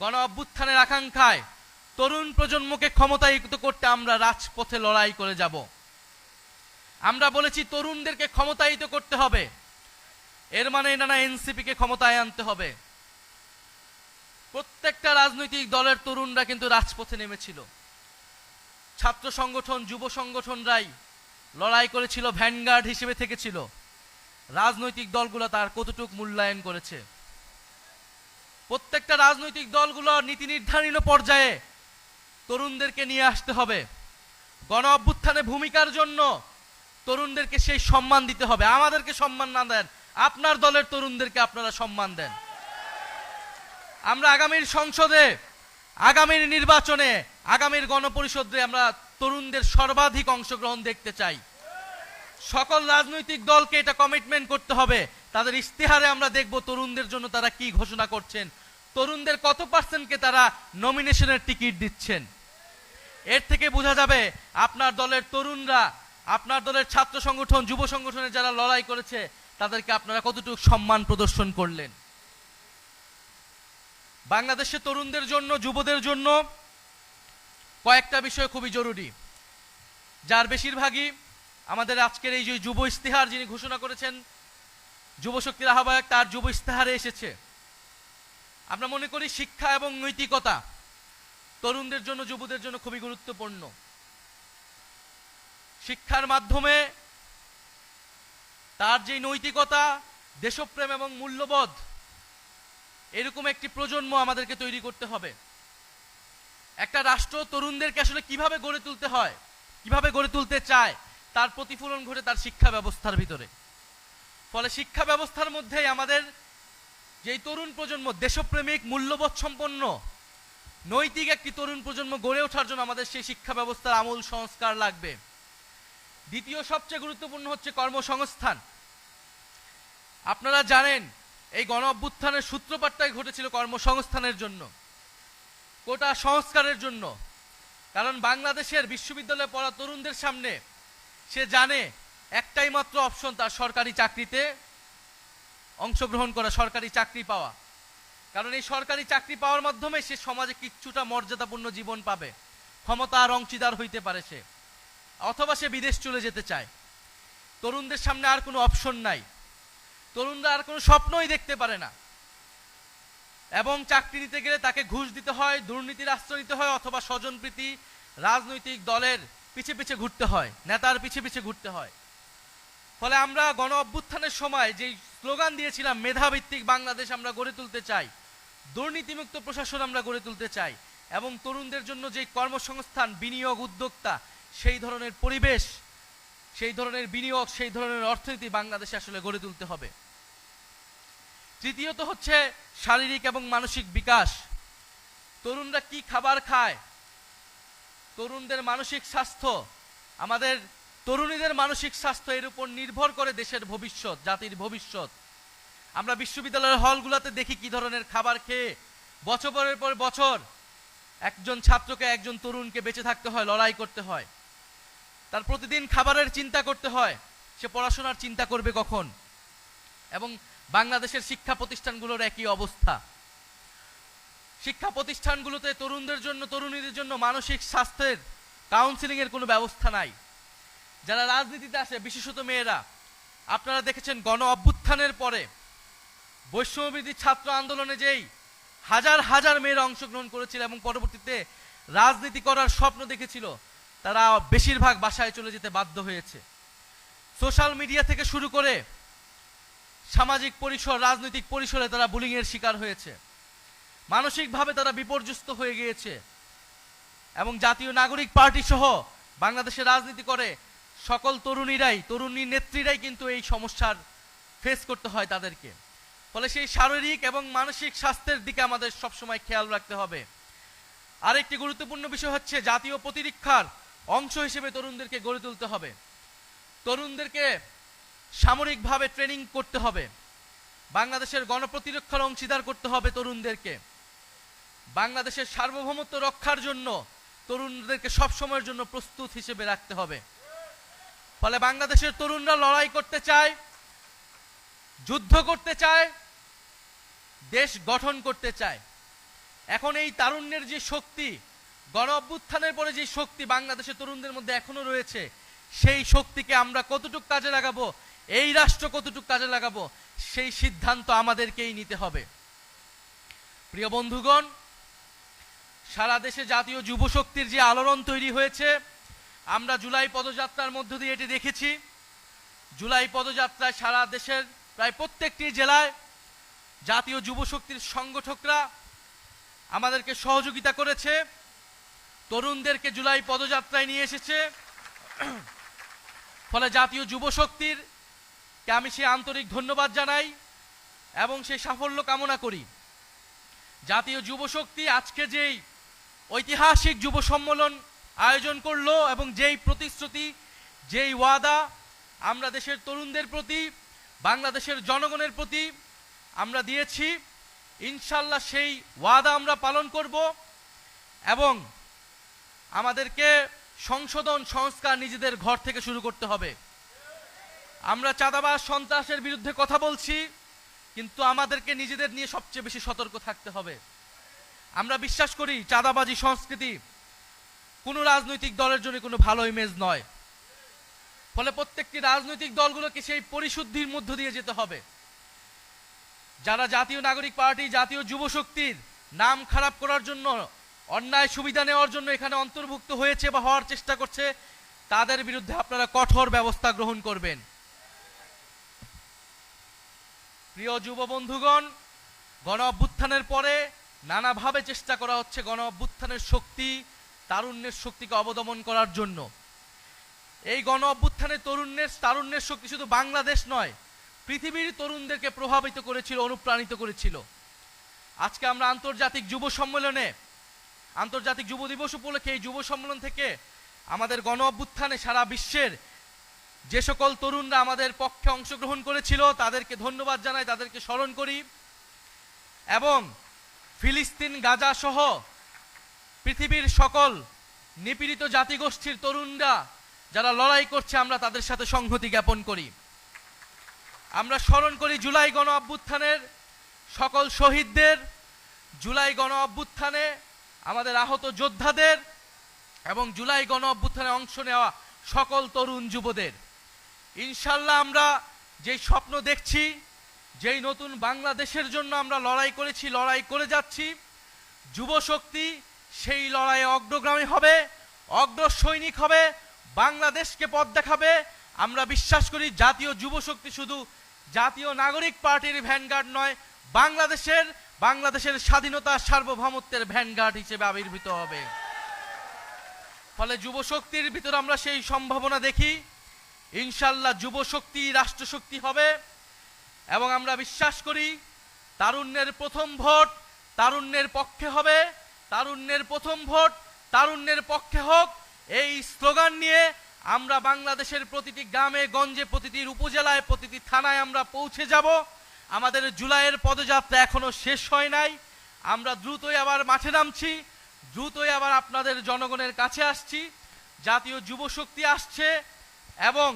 গণ অভ্যুত্থানের আকাঙ্ক্ষায় তরুণ প্রজন্মকে ক্ষমতায়িত করতে আমরা রাজপথে লড়াই করে যাব। আমরা বলেছি তরুণদেরকে ক্ষমতায়িত করতে হবে। এর মানে এটা না এনসিপিকে ক্ষমতায় আনতে হবে। প্রত্যেকটা রাজনৈতিক দলের তরুণরা কিন্তু রাজপথে নেমেছিল। ছাত্র সংগঠন, যুব সংগঠনরাই লড়াই করেছিল, ভ্যানগার্ড হিসেবে থেকেছিল। রাজনৈতিক দলগুলো তার কতটুক মূল্যায়ন করেছে? প্রত্যেকটা রাজনৈতিক দলগুলো নীতি নির্ধারণ পর্যায়ে তরুণদেরকে নিয়ে আসতে হবে। গণ অভ্যুত্থানে ভূমিকার জন্য তরুণদেরকে সেই সম্মান দিতে হবে। আমাদেরকে সম্মান না দেন, আপনার দলের তরুণদেরকে আপনারা সম্মান দেন। আমরা আগামীর সংসদে, আগামীর নির্বাচনে, আগামীর গণপরিষদে আমরা তরুণদের সর্বাধিক অংশগ্রহণ দেখতে চাই। সকল রাজনৈতিক দলকে এটা কমিটমেন্ট করতে হবে। তাদের ইস্তেহারে আমরা দেখব তরুণদের জন্য তারা কি ঘোষণা করছেন। তরুণদের কত পার্সেন্টকে তারা নমিনেশনের টিকিট দিচ্ছেন? এর থেকে বোঝা যাবে আপনার দলের তরুণরা, আপনার দলের ছাত্র সংগঠন, যুব সংগঠনে যারা লড়াই করেছে, তাদেরকে আপনারা কতটুকু সম্মান প্রদর্শন করলেন? বাংলাদেশের তরুণদের জন্য, যুবদের জন্য কয়েকটা বিষয় খুবই জরুরি। যার বেশিরভাগই আমাদের আজকের এই যে যুব ইস্তেহার যিনি ঘোষণা করেছেন যুব শক্তির আহ্বায়ক তার যুব ইস্তেহারে এসেছে। আমরা মনে করি শিক্ষা এবং নৈতিকতা তরুণদের জন্য, যুবদের জন্য খুবই গুরুত্বপূর্ণ। শিক্ষার মাধ্যমে তার যে নৈতিকতা, দেশপ্রেম এবং মূল্যবোধ, এরকম একটি প্রজন্ম আমাদেরকে তৈরি করতে হবে। একটা রাষ্ট্র তরুণদেরকে আসলে কীভাবে গড়ে তুলতে হয়, কীভাবে গড়ে তুলতে চায়, তার প্রতিফলন ঘটে তার শিক্ষা ব্যবস্থার ভিতরে। ফলে শিক্ষা ব্যবস্থার মধ্যেই আমাদের যেই তরুণ প্রজন্ম, দেশপ্রেমিক, মূল্যবোধ সম্পন্ন, নৈতিক একটি তরুণ প্রজন্ম গড়ে ওঠার জন্য আমাদের সেই শিক্ষা ব্যবস্থার আমূল সংস্কার লাগবে। দ্বিতীয় সবচেয়ে গুরুত্বপূর্ণ হচ্ছে কর্মসংস্থান। আপনারা জানেন, এই গণ অভ্যুত্থানের সূত্রপাতটাই ঘটেছিল কর্মসংস্থানের জন্য, কোটা সংস্কারের জন্য। কারণ বাংলাদেশের বিশ্ববিদ্যালয়ে পড়া তরুণদের সামনে সে জানে একটাই মাত্র অপশন তার সরকারি চাকরিতে অংশগ্রহণ করা, সরকারি চাকরি পাওয়া। কারণ এই সরকারি চাকরি পাওয়ার মাধ্যমে সে সমাজে কিচ্ছুটা মর্যাদাপূর্ণ জীবন পাবে। ক্ষমতা আর অংশীদার হইতে পারে সে। অথবা সে বিদেশ চলে যেতে চায়। তরুণদের সামনে আর কোনো অপশন নাই। তরুণরা আর কোনো স্বপ্নই দেখতে পারে না। এবং চাকরি নিতে গেলে তাকে ঘুষ দিতে হয়, দুর্নীতির আশ্রয় নিতে হয়, অথবা স্বজনপ্রীতি রাজনৈতিক দলের পিছে পিছে ঘুরতে হয়, নেতার পিছে পিছে ঘুরতে হয়। ফলে আমরা গণ অভ্যুত্থানের সময় যেই স্লোগান দিয়েছিলাম, মেধাভিত্তিক বাংলাদেশ আমরা গড়ে তুলতে চাই, দুর্নীতিমুক্ত প্রশাসন আমরা গড়ে তুলতে চাই, এবং তরুণদের জন্য যে কর্মসংস্থান, বিনিয়োগ উদ্যোক্তা, সেই ধরনের পরিবেশ, সেই ধরনের বিনিয়োগ, সেই ধরনের অর্থনীতি বাংলাদেশে আসলে গড়ে তুলতে হবে। তৃতীয়ত হচ্ছে শারীরিক এবং মানসিক বিকাশ। তরুণরা কি খাবার খায়? তরুণদের মানসিক স্বাস্থ্য, আমাদের তরুণীদের মানসিক স্বাস্থ্য এর উপর নির্ভর করে দেশের ভবিষ্যৎ, জাতির ভবিষ্যৎ। আমরা বিশ্ববিদ্যালয়ের হলগুলোতে দেখি কি ধরনের খাবার খেয়ে বছরের পর বছর একজন ছাত্রকে একজন তরুণকে বেঁচে থাকতে হয়, লড়াই করতে হয়। তার প্রতিদিন খাবারের চিন্তা করতে হয়, সে পড়াশোনার চিন্তা করবে কখন? এবং বাংলাদেশের শিক্ষা প্রতিষ্ঠানগুলোর একই অবস্থা। শিক্ষা প্রতিষ্ঠানগুলোতে তরুণদের জন্য, তরুণীদের জন্য মানসিক স্বাস্থ্যের কাউন্সিলিং এর কোনো ব্যবস্থা নাই। যারা রাজনীতিতে আসে, বিশেষত মেয়েরা, আপনারা দেখেছেন গণ অভ্যুত্থানের পরে বৈষম্যবিধি ছাত্র আন্দোলনে যেই হাজার হাজার মেয়েরা অংশগ্রহণ করেছিল এবং পরবর্তীতে রাজনীতি করার স্বপ্ন দেখেছিল, তারা বেশিরভাগ বাসায় চলে যেতে বাধ্য হয়েছে। সোশ্যাল মিডিয়া থেকে শুরু করে সামাজিক পরিসর, রাজনৈতিক পরিসরে তারা বুলিং এর শিকার হয়েছে। মানসিকভাবে তারা বিপর্যস্ত হয়ে গিয়েছে এবং জাতীয় নাগরিক পার্টি সহ বাংলাদেশে রাজনীতি করে সকল তরুণীরাই, তরুণী নেত্রীরাই কিন্তু এই সমস্যার ফেস করতে হয় তাদেরকে। ফলে সেই শারীরিক এবং মানসিক স্বাস্থ্যের দিকে আমাদের সবসময় খেয়াল রাখতে হবে। আরেকটি গুরুত্বপূর্ণ বিষয় হচ্ছে জাতীয় প্রতিরক্ষার অংশ হিসেবে তরুণদেরকে গড়ে তুলতে হবে। তরুণদেরকে সামরিকভাবে ট্রেনিং করতে হবে। বাংলাদেশের গণপ্রতিরক্ষার অংশীদার করতে হবে তরুণদেরকে। বাংলাদেশের সার্বভৌমত্ব রক্ষার জন্য তরুণদেরকে সব সময়ের জন্য প্রস্তুত হিসেবে রাখতে হবে। ফলে বাংলাদেশের তরুণরা লড়াই করতে চায়, যুদ্ধ করতে চায়, দেশ গঠন করতে চায়। এখন এই তারুণ্যের যে শক্তি, গণ অভ্যুত্থানের পরে যে শক্তি বাংলাদেশের তরুণদের মধ্যে এখনও রয়েছে, সেই শক্তিকে আমরা কতটুক কাজে লাগাবো, এই রাষ্ট্র কতটুক কাজে লাগাবো, সেই সিদ্ধান্ত আমাদেরকেই নিতে হবে। প্রিয় বন্ধুগণ, সারা দেশে জাতীয় যুব শক্তির যে আলোড়ন তৈরি হয়েছে আমরা জুলাই পদযাত্রার মধ্য দিয়ে এটি দেখেছি। জুলাই পদযাত্রায় সারা দেশের প্রায় প্রত্যেকটি জেলায় জাতীয় যুব শক্তির সংগঠকরা আমাদেরকে সহযোগিতা করেছে। তরুণদেরকে জুলাই পদযাত্রায় নিয়ে এসেছে। ফলে জাতীয় যুব শক্তির কে আমি সে আন্তরিক ধন্যবাদ জানাই এবং সেই সাফল্য কামনা করি। জাতীয় যুব শক্তি আজকে যেই ঐতিহাসিক যুব সম্মেলন আয়োজন করল এবং যেই প্রতিশ্রুতি, যেই ওয়াদা আমরা দেশের তরুণদের প্রতি, বাংলাদেশের জনগণের প্রতি আমরা দিয়েছি, ইনশাল্লাহ সেই ওয়াদা আমরা পালন করব এবং আমাদেরকে সংশোধন সংস্কার নিজেদের ঘর থেকে শুরু করতে হবে। আমরা চাঁদাবাজ সন্ত্রাসের বিরুদ্ধে কথা বলছি, কিন্তু আমাদেরকে নিজেদের নিয়ে সবচেয়ে বেশি সতর্ক থাকতে হবে। আমরা বিশ্বাস করি, চাঁদাবাজি সংস্কৃতি কোনো রাজনৈতিক দলের জন্য কোনো ভালো ইমেজ নয়। ফলে প্রত্যেকটি রাজনৈতিক দলগুলোকে সেই পরিশুদ্ধির মধ্য দিয়ে যেতে হবে। যারা জাতীয় নাগরিক পার্টি, জাতীয় যুব শক্তির নাম খারাপ করার জন্য, অন্যায় সুবিধা নেওয়ার জন্য এখানে অন্তর্ভুক্ত হয়েছে বা হওয়ার চেষ্টা করছে, তাদের বিরুদ্ধে আপনারা কঠোর ব্যবস্থা গ্রহণ করবেন। প্রিয় যুব বন্ধুগণ গণ অভ্যুত্থানের পরে নানাভাবে চেষ্টা করা হচ্ছে গণ অভ্যুত্থানের শক্তি তারুণ্যের শক্তিকে অবদমন করার জন্য। এই গণ অভ্যুত্থানের তরুণের তারুণ্যের শক্তি শুধু বাংলাদেশ নয়, পৃথিবীর তরুণদেরকে প্রভাবিত করেছিল, অনুপ্রাণিত করেছিল। আজকে আমরা আন্তর্জাতিক যুব সম্মেলনে, আন্তর্জাতিক যুব দিবস উপলক্ষে এই যুব সম্মেলন থেকে আমাদের গণ অভ্যুত্থানে সারা বিশ্বের যে সকল তরুণরা আমাদের পক্ষে অংশগ্রহণ করেছিল, তাদেরকে ধন্যবাদ জানাই, তাদেরকে স্মরণ করি। এবং ফিলিস্তিন গাজা সহ পৃথিবীর সকল নিপীড়িত জাতিগোষ্ঠীর তরুণরা যারা লড়াই করছে, আমরা তাদের সাথে সংহতি জ্ঞাপন করি। আমরা স্মরণ করি জুলাই গণ অভ্যুত্থানের সকল শহীদদের। জুলাই গণ অভ্যুত্থানে আমাদের আহত যোদ্ধাদের এবং জুলাই গণ অভ্যুত্থানে অংশ নেওয়া সকল তরুণ যুবদের। ইনশাল্লাহ আমরা যেই স্বপ্ন দেখছি, যেই নতুন বাংলাদেশের জন্য আমরা লড়াই করেছি, লড়াই করে যাচ্ছি যুব শক্তি সেই লড়াইয়ে অগ্রগ্রামী হবে অগ্র সৈনিক হবে, বাংলাদেশকে পথ দেখাবে। আমরা বিশ্বাস করি জাতীয় যুব শক্তি শুধু জাতীয় নাগরিক পার্টির ভ্যানগার্ড নয়, বাংলাদেশের বাংলাদেশের স্বাধীনতা সার্বভৌমত্বের ভ্যানগার্ড হিসেবে আবির্ভূত হবে। ফলে যুব শক্তির ভিতর আমরা সেই সম্ভাবনা দেখি। ইনশাল্লাহ যুব শক্তি রাষ্ট্রশক্তি হবে এবং আমরা বিশ্বাস করি তারুণ্যের প্রথম ভোট তারুণ্যের পক্ষে হবে। তারুণ্যের প্রথম ভোট, তারুণ্যের পক্ষে হোক, এই স্লোগান নিয়ে আমরা বাংলাদেশের প্রতিটি গ্রামে, গঞ্জে, প্রতিটি উপজেলায়, প্রতিটি থানায় আমরা পৌঁছে যাব। আমাদের জুলাইয়ের পদযাত্রা এখনও শেষ হয় নাই। আমরা দ্রুতই আবার মাঠে নামছি, দ্রুতই আবার আপনাদের জনগণের কাছে আসছি। জাতীয় যুবশক্তি আসছে এবং